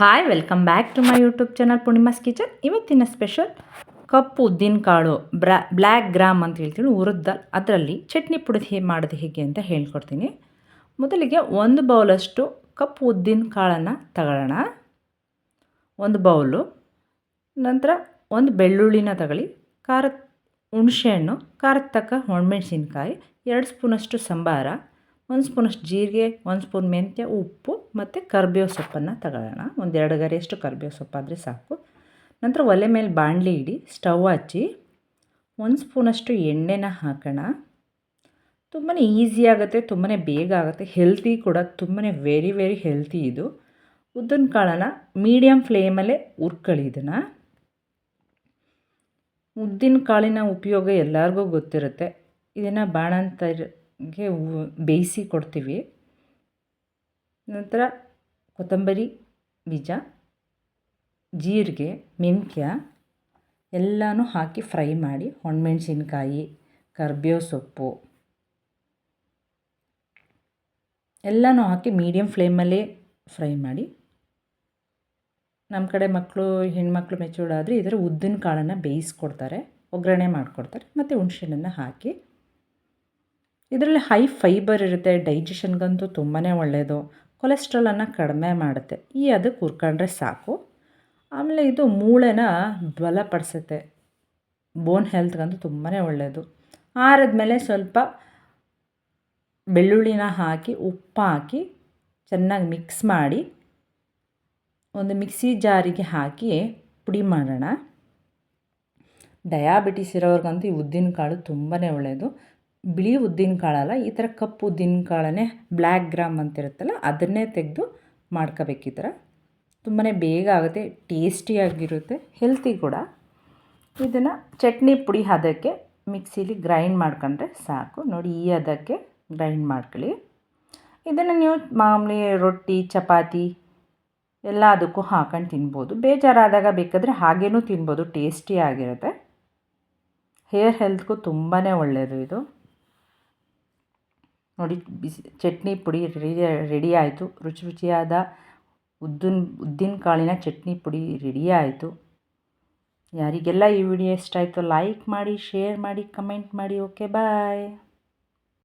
Hi welcome back to my YouTube channel Poornima's kitchen ಇವತ್ತಿನ special ಕಪ್ಪು ಉದ್ದಿನಕಾಳು, ಬ್ರಾ ಬ್ಲ್ಯಾಕ್ ಗ್ರಾಮ್ ಅಂತ ಹೇಳ್ತೀವಿ ಹುರಿದ ಅದರಲ್ಲಿ ಚಟ್ನಿ ಪುಡಿ ಹೇಗೆ ಮಾಡೋದು ಹೇಗೆ ಅಂತ ಹೇಳ್ಕೊಡ್ತೀನಿ. ಮೊದಲಿಗೆ ಒಂದು ಬೌಲಷ್ಟು ಕಪ್ಪು ಉದ್ದಿನ ಕಾಳನ್ನು ತಗೊಳ್ಳೋಣ ಒಂದು ಬೌಲು, ನಂತರ ಒಂದು ಬೆಳ್ಳುಳ್ಳಿನ ತಗೊಳ್ಳಿ, ಖಾರದ ಹುಣಸೆಹಣ್ಣು ಖಾರದ ತಕ್ಕ ಒಣಮೆಣಸಿನ್ಕಾಯಿ, ಎರಡು ಸ್ಪೂನಷ್ಟು ಸಂಬಾರ ಒಂದು ಸ್ಪೂನಷ್ಟು ಜೀರಿಗೆ, ಒಂದು ಸ್ಪೂನ್ ಮೆಂತ್ಯ, ಉಪ್ಪು ಮತ್ತು ಕರ್ಬೇವು ಸೊಪ್ಪನ್ನು ತಗೊಳ್ಳೋಣ. ಒಂದು ಎರಡು ಗರಿಯಷ್ಟು ಕರ್ಬೇವು ಸೊಪ್ಪಾದರೆ ಸಾಕು. ನಂತರ ಒಲೆ ಮೇಲೆ ಬಾಣಲಿ ಇಡಿ, ಸ್ಟವ್ ಹಚ್ಚಿ ಒಂದು ಸ್ಪೂನಷ್ಟು ಎಣ್ಣೆನ ಹಾಕೋಣ. ತುಂಬಾ ಈಸಿ ಆಗುತ್ತೆ ತುಂಬಾ ಬೇಗ ಆಗುತ್ತೆ, ಹೆಲ್ತಿ ಕೂಡ ತುಂಬಾ ವೆರಿ ವೆರಿ ಹೆಲ್ತಿ ಇದು. ಉದ್ದಿನ ಕಾಳನ್ನು ಮೀಡಿಯಮ್ ಫ್ಲೇಮಲ್ಲೇ ಹುರ್ಕೊಳ್ಳಿ ಇದನ್ನು. ಉದ್ದಿನ ಕಾಳಿನ ಉಪಯೋಗ ಎಲ್ಲರಿಗೂ ಗೊತ್ತಿರುತ್ತೆ. ಇದನ್ನು ಬಾಣಂತರಿಗೆ ಬೇಯಿಸಿ ಕೊಡ್ತೀವಿ. ನಂತರ ಕೊತ್ತಂಬರಿ ಬೀಜ, ಜೀರಿಗೆ, ಮೆಂತ್ಯ ಎಲ್ಲನೂ ಹಾಕಿ ಫ್ರೈ ಮಾಡಿ ಒಣಮೆಣ್ಸಿನ್ಕಾಯಿ, ಕರ್ಬೇವು ಸೊಪ್ಪು ಎಲ್ಲನೂ ಹಾಕಿ ಮೀಡಿಯಮ್ ಫ್ಲೇಮಲ್ಲೇ ಫ್ರೈ ಮಾಡಿ. ನಮ್ಮ ಕಡೆ ಮಕ್ಕಳು ಹೆಣ್ಮಕ್ಳು ಮೆಚೂರ್ಡ್ ಆದರೆ ಇದರ ಉದ್ದಿನ ಕಾಳನ್ನು ಬೇಯಿಸ್ಕೊಡ್ತಾರೆ, ಒಗ್ಗರಣೆ ಮಾಡಿಕೊಡ್ತಾರೆ, ಮತ್ತು ಹುಣ್ಸೆಹಣ್ಣನ್ನು ಹಾಕಿ ಇದರಲ್ಲಿ ಹೈ ಫೈಬರ್ ಇರುತ್ತೆ, ಡೈಜೆಷನ್ಗಂತೂ ತುಂಬಾ ಒಳ್ಳೆಯದು ಕೊಲೆಸ್ಟ್ರಾಲನ್ನು ಕಡಿಮೆ ಮಾಡುತ್ತೆ. ಈ ಅದಕ್ಕೆ ಹುರ್ಕೊಂಡ್ರೆ ಸಾಕು. ಆಮೇಲೆ ಇದು ಮೂಳೆನ ಬಲಪಡಿಸುತ್ತೆ ಬೋನ್ ಹೆಲ್ತ್ಗಂತೂ ತುಂಬಾ ಒಳ್ಳೆಯದು ಮೇಲೆ ಸ್ವಲ್ಪ ಬೆಳ್ಳುಳ್ಳಿನ ಹಾಕಿ, ಉಪ್ಪು ಹಾಕಿ, ಚೆನ್ನಾಗಿ ಮಿಕ್ಸ್ ಮಾಡಿ, ಒಂದು ಮಿಕ್ಸಿ ಜಾರಿಗೆ ಹಾಕಿ ಪುಡಿ ಮಾಡೋಣ. ಡಯಾಬಿಟಿಸ್ ಇರೋರ್ಗಂತೂ ಈ ಉದ್ದಿನ ಕಾಳು ತುಂಬಾ ಒಳ್ಳೆಯದು ಬಿಳಿ ಉದ್ದಿನ ಕಾಳಲ್ಲ ಈ ಥರ ಕಪ್ಪು ಉದ್ದಿನ ಕಾಳನ್ನೇ ಬ್ಲ್ಯಾಕ್ ಗ್ರಾಮ್ ಅಂತಿರುತ್ತಲ್ಲ ಅದನ್ನೇ ತೆಗೆದು ಮಾಡ್ಕೋಬೇಕು ಈ ಥರ ತುಂಬಾ ಬೇಗ ಆಗುತ್ತೆ ಟೇಸ್ಟಿಯಾಗಿರುತ್ತೆ ಹೆಲ್ತಿ ಕೂಡ. ಇದನ್ನು ಚಟ್ನಿ ಪುಡಿ ಹದಕ್ಕೆ ಮಿಕ್ಸಿಲಿ ಗ್ರೈಂಡ್ ಮಾಡ್ಕೊಂಡ್ರೆ ಸಾಕು. ನೋಡಿ, ಈ ಹದಕ್ಕೆ ಗ್ರೈಂಡ್ ಮಾಡ್ಕೊಳ್ಳಿ. ಇದನ್ನು ನೀವು ಮಾಮೂಲಿ ರೊಟ್ಟಿ, ಚಪಾತಿ ಎಲ್ಲ ಅದಕ್ಕೂ ಹಾಕೊಂಡು ತಿನ್ಬೋದು. ಬೇಜಾರಾದಾಗ ಬೇಕಾದರೆ ಹಾಗೇನೂ ತಿನ್ಬೋದು ಟೇಸ್ಟಿಯಾಗಿರುತ್ತೆ ಹೇರ್ ಹೆಲ್ತ್ಗೂ ತುಂಬಾ ಒಳ್ಳೆಯದು ಇದು. ನೋಡಿ, ಬಿಸಿ ಚಟ್ನಿ ಪುಡಿ ರೆಡಿ ಆಯಿತು. ರುಚಿ ರುಚಿಯಾದ ಉದ್ದಿನ ಉದ್ದಿನ ಕಾಳಿನ ಚಟ್ನಿ ಪುಡಿ ರೆಡಿ ಆಯಿತು. ಯಾರಿಗೆಲ್ಲ ಈ ವಿಡಿಯೋ ಇಷ್ಟ ಆಯಿತು ಲೈಕ್ ಮಾಡಿ ಶೇರ್ ಮಾಡಿ ಕಮೆಂಟ್ ಮಾಡಿ ಓಕೆ ಬಾಯ್